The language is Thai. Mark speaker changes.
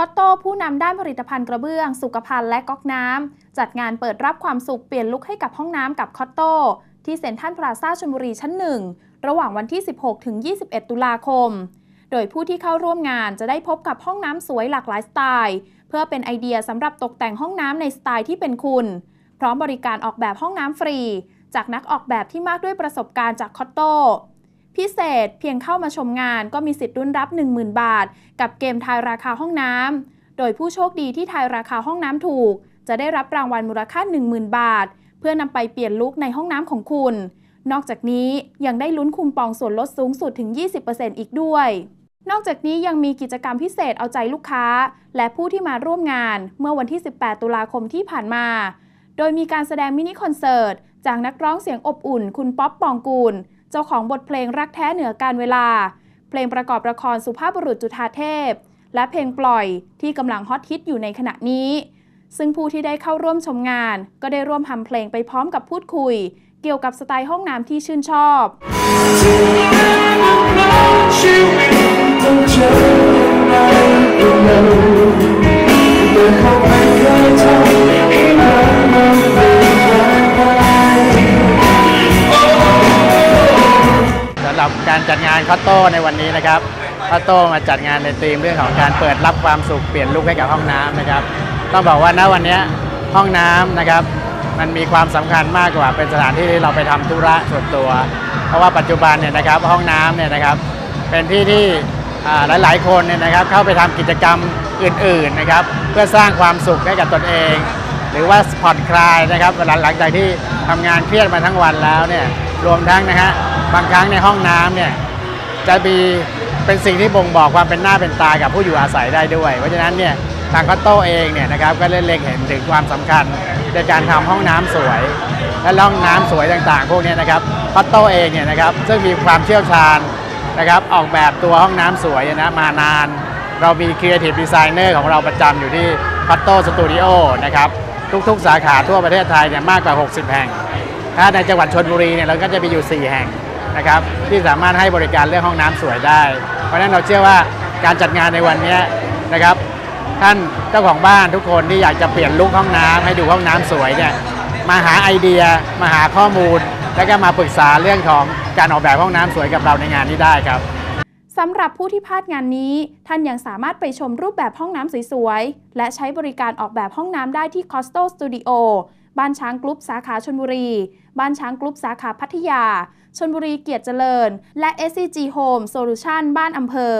Speaker 1: คอตโต้ผู้นำด้านผลิตภัณฑ์กระเบื้อง สุขภัณฑ์และก๊อกน้ำจัดงานเปิดรับความสุขเปลี่ยนลุคให้กับห้องน้ำกับคอตโต้ที่เซ็นทรัลพลาซ่าชลบุรีชั้นหนึ่งระหว่างวันที่ 16 ถึง 21 ตุลาคม โดยผู้ที่เข้าร่วมงานจะได้พบกับห้องน้ำสวยหลากหลายสไตล์ เพื่อเป็นไอเดียสำหรับตกแต่งห้องน้ำในสไตล์ที่เป็นคุณ พร้อมบริการออกแบบห้องน้ำฟรี จากนักออกแบบที่มากด้วยประสบการณ์จากคอตโต้ พิเศษเพียงเข้ามาชมงานก็มีสิทธิ์รุ่นรับ 10,000 บาท กับเกมทายราคาห้องน้ำ โดยผู้โชคดีที่ทายราคาห้องน้ำถูก จะได้รับรางวัลมูลค่า 10,000 บาท เพื่อนำไปเปลี่ยนลุคในห้องน้ำของคุณ นอกจากนี้ยังได้ลุ้นคูปองส่วนลดสูงสุดถึง 20%อีกด้วย นอกจากนี้ยังมีกิจกรรมพิเศษเอาใจลูกค้า และผู้ที่มาร่วมงานเมื่อวันที่ 18 ตุลาคมที่ผ่านมา โดยมีการแสดงมินิคอนเสิร์ตจากนักร้องเสียงอบอุ่น คุณป๊อปปองกูล เจ้าของบทเพลงรักแท้เหนือการเวลา เพลงประกอบละครสุภาพบุรุษจุฑาเทพ และเพลงปล่อยที่กำลังฮอตฮิตอยู่ในขณะนี้ ซึ่งผู้ที่ได้เข้าร่วมชมงาน ก็ได้ร่วมทำเพลงไปพร้อมกับพูดคุย เกี่ยวกับสไตล์ห้องน้ำที่ชื่นชอบ
Speaker 2: หรับ
Speaker 3: การจัดงานคอตโต้ในวันนี้นะครับคอตโต้มาจัดงานในธีมเรื่องของการเปิดรับความสุขเปลี่ยนลุคให้กับห้องน้ำนะครับ ต้องบอกว่าณวันนี้ห้องน้ำนะครับ มันมีความสำคัญมากกว่าเป็นสถานที่ที่เราไปทำธุระส่วนตัว เพราะว่าปัจจุบันเนี่ยนะครับห้องน้ำเนี่ยนะครับ เป็นที่ที่อ่าหลายๆ คนเนี่ยนะครับเข้าไปทำกิจกรรมอื่นๆนะครับ เพื่อสร้างความสุขให้กับตนเอง หรือว่าผ่อนคลายนะครับหลังจากที่ทำงานเครียดมาทั้งวันแล้วเนี่ยรวมทั้งนะฮะ บางครั้งในห้องน้ำเนี่ยจะมีเป็นสิ่งที่บ่งบอกความเป็นหน้าเป็นตากับผู้อยู่อาศัยได้ด้วย เพราะฉะนั้นเนี่ยทางคอตโต้เองเนี่ยนะครับก็เล่นเล็งเห็นถึงความสำคัญในการทำห้องน้ำสวย และห้องน้ำสวยต่างๆ พวกนี้นะครับคอตโต้เองเนี่ยนะครับซึ่งมีความเชี่ยวชาญนะครับออกแบบตัวห้องน้ำสวยนะมานาน เรามี Creative Designer ของเราประจำอยู่ที่พัตโต้สตูดิโอนะครับทุกๆ สาขาทั่วประเทศไทยเนี่ยมากกว่า 60 แห่ง ถ้าในจังหวัดชนบุรีเนี่ยเราก็จะมีอยู่ 4 แห่ง นะครับที่สามารถให้บริการเรื่องห้องน้ำสวยได้ เพราะฉะนั้นเราเชื่อว่าการจัดงานในวันนี้นะครับ ท่านเจ้าของบ้านทุกคนที่อยากจะเปลี่ยนลุคห้องน้ำให้ดูห้องน้ำสวยเนี่ยมาหาไอเดียมาหาข้อมูล แล้วก็มาปรึกษาเรื่องของการออกแบบห้องน้ำสวยกับเราในงานนี้ได้ครับ
Speaker 1: สำหรับผู้ที่พลาดงานนี้ ท่านยังสามารถไปชมรูปแบบห้องน้ำสวยๆ และใช้บริการออกแบบห้องน้ำได้ที่ Costo Studio บ้านช้างกรุ๊ปสาขาชนบุรี บ้านช้างกรุ๊ปสาขาพัทยาชนบุรีเกียรติเจริญ และ SCG Home Solution บ้านอำเภอ